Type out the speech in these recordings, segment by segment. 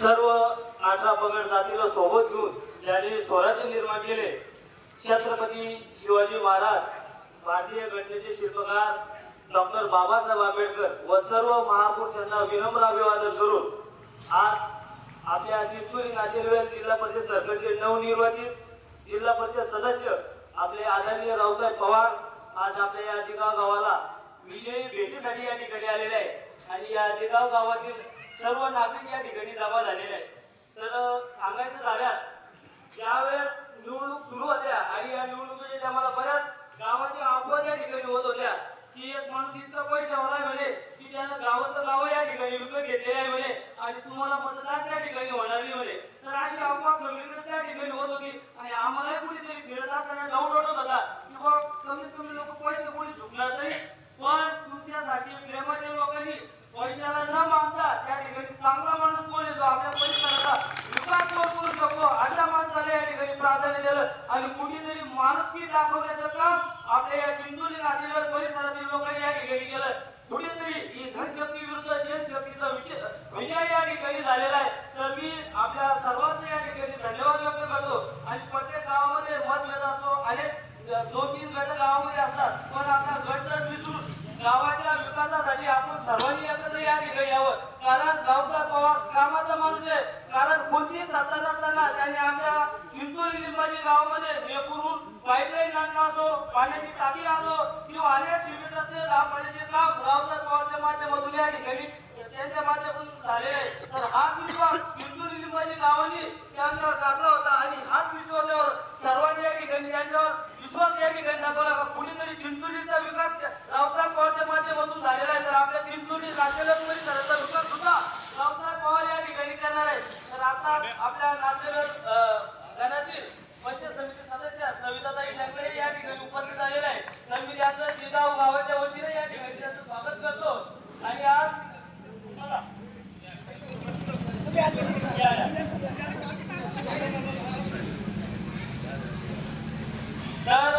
सर्व अठरा पगड जातीला सोबत घेऊन ज्यांनी स्वराज्य निर्माण केले. छत्रपती शिवाजी महाराज भारतीय घटनेचे शिल्पकार डॉक्टर बाबासाहेब आंबेडकर व सर्व महापुरुषांना विनम्र अभिवादन करून आज आपल्या चिंचोली नाशिलवेल जिल्हा परिषद सरकारचे नवनिर्वाचित जिल्हा परिषद सदस्य आपले आदरणीय रावसाहेब पवार आज आपल्या या जिगाव गावाला विजयी भेटीसाठी या ठिकाणी आलेले आहे आणि या जिगाव गावातील सर्व नागरिक या ठिकाणी जमा झालेले आहेत. तर सांगायचं झाल्यास ज्यावेळेस निवडणूक सुरू होत्या आणि या निवडणुकीच्या टायमाला बऱ्याच गावाच्या अफवा या ठिकाणी होत होत्या की एक माणूस इतका पैसे म्हणे की त्यानं गावाचं गाव या ठिकाणी विकत घेतलेलं आहे म्हणे आणि तुम्हाला मतदान त्या ठिकाणी होणार नाही म्हणे तर अशी अफवा सगळीकडे त्या ठिकाणी होत होती आणि आम्हालाही कुठेतरी फिरत असताना डाऊट वाटत होता की बा कमीत कमी लोक पैसे कोणी चुकणार तरी पण तुमच्यासाठी प्रेमाच्या लोकांनी पैशाला न मागता त्या ठिकाणी चांगला माणूस कोण येतो आपल्या परिसराचा विकास कोण करू शकतो अशा माणसाला या ठिकाणी प्राधान्य दिलं आणि कुठेतरी दाखवण्याचं काम आपल्या या चिंचोली नातेवाईक परिसरातील लोकांनी या ठिकाणी केलं कुठेतरी ही धनशक्ती विरुद्ध जनशक्तीचा विजय विजय या ठिकाणी झालेला आहे. तर मी आपल्या सर्वांचे या ठिकाणी धन्यवाद व्यक्त करतो. आणि प्रत्येक गावामध्ये मतभेद असतो अनेक दोन तीन गट गावामध्ये असतात. पण आता गट विसरून गावाच्या विकासासाठी आपण सर्वांनी एकत्र या ठिकाणी यावं. कारण गावचा पवार कामाचा माणूस आहे कारण कोणतीही सत्ता नसताना त्यांनी आमच्या चिंचोली लिंबाजी गावामध्ये हे करून पाईपलाईन आणणं असो पाण्याची टाकी आलो. किंवा अनेक सिमेंटाचे दहा पाण्याचे काम रावसाहेब पवारच्या माध्यमातून या ठिकाणी त्यांच्या माध्यमातून झालेले तर हा विश्वास चिंचोली लिंबाजी गावांनी त्यांच्यावर टाकला होता आणि हाच विश्वासावर सर्वांनी या ठिकाणी त्यांच्यावर विश्वास या ठिकाणी दाखवला का कुणीतरी चिंचोलीचा विकास रावसाहेब पवारच्या माध्यमातून झालेला आहे तर आपल्या चिंचोली नातेवाईक परिसराचा विकास सुद्धा रावसाहेब पवार या ठिकाणी करणार आहे तर आता आपल्या नातेवाईक अं, गणातील पंचायत समिती सदस्य सविताताई जंगले या ठिकाणी उपस्थित झालेले आहे तर मी त्यांचं जिगाव गावाच्या वतीने या ठिकाणी त्यांचं स्वागत करतो आणि आज बोला. या, या. तर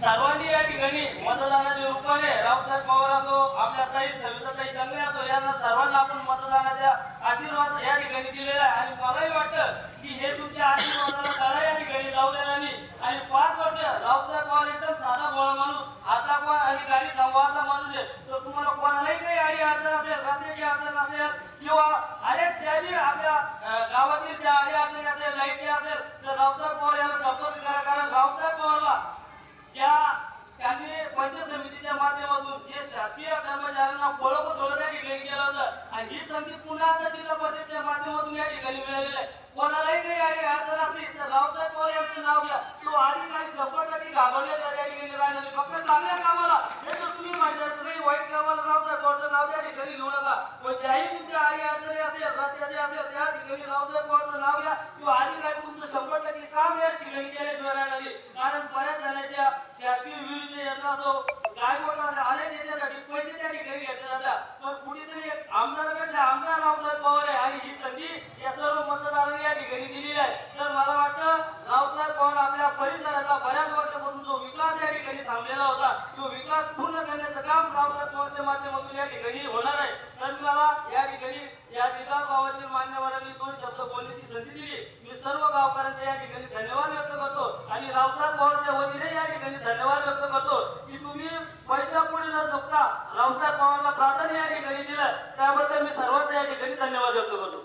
सर्वांनी या ठिकाणी मतदानाच्या रूपाने रावसाहेब पवार असो आपल्या ताई सविताताई जंगले असो यांना सर्वांना आपण मतदानाच्या आशीर्वाद या ठिकाणी दिलेला आहे आणि मलाही वाटतं की हे तुमच्या आशीर्वादाला त्याला या ठिकाणी जाऊ देणार नाही आणि पाच वर्ष रावसाहेब पवार एकदम साधा गोळा माणूस हाता कोण आणि गाडी थांबवायचा माणूस आहे तर तुम्हाला कोणालाही काही अडी अडचण असेल रस्त्याची अडचण असेल किंवा अनेक त्याही आपल्या अं, गावातील ज्या अडी अडचणी असेल लाईटची असेल तर रावसाहेब पवार यांना संपर्क करा कारण रावसाहेब पवारला ज्या त्यांनी पंचायत समितीच्या माध्यमातून जे शासकीय कर्मचाऱ्यांना ओळख थोडं या ठिकाणी केलं होतं. आणि ही संधी पुन्हा आता जिल्हा परिषदच्या माध्यमातून या ठिकाणी मिळालेली आहे. कोणालाही काही अडी अडचण असली तर रावसाहेब पवार यांचं नाव घ्या. तो आधी काही शंभर टक्के तर या ठिकाणी राहिला फक्त चांगल्या कामाला. हे तर तुम्ही माहिती असतं नाही वाईट कामाला रावसाहेब पवारचं नाव त्या ठिकाणी घेऊ नका. पण ज्याही तुमच्या आई अडचणी असेल रस्त्याचे असेल त्या ठिकाणी रावसाहेब पवारचं नाव घ्या. किंवा आधी काही तुमचं शंभर टक्के काम या ठिकाणी केल्याशिवाय राहणार कारण बऱ्याच जणांच्या शासकीय विरुद्ध यांचा जो काय बोलणार अनेक याच्यासाठी पैसे त्या ठिकाणी घेतले जातात पण कुठेतरी आमदारापेक्षा आमदार रावसाहेब पवार आहे आणि ही संधी या सर्व मतदारांनी या ठिकाणी दिलेली आहे तर मला वाटतं रावसाहेब पवार आपल्या परिसराचा बऱ्याच वर्षापासून जो विकास या ठिकाणी थांबलेला होता तो विकास पूर्ण करण्याचं काम रावसाहेब पवारच्या माध्यमातून या ठिकाणी होणार आहे. तर मला या ठिकाणी या विकास गावातील मान्यवरांनी दोन शब्द बोलण्याची संधी दिली. मी सर्व गावकऱ्यांचे या ठिकाणी धन्यवाद व्यक्त करतो आणि रावसाहेब पवारच्या वतीने या ठिकाणी धन्यवाद व्यक्त करतो की तुम्ही पैसा पुढे न झुकता रावसाहेब पवारला प्राधान्य या ठिकाणी दिलं. त्याबद्दल मी सर्वांचा या ठिकाणी धन्यवाद व्यक्त करतो.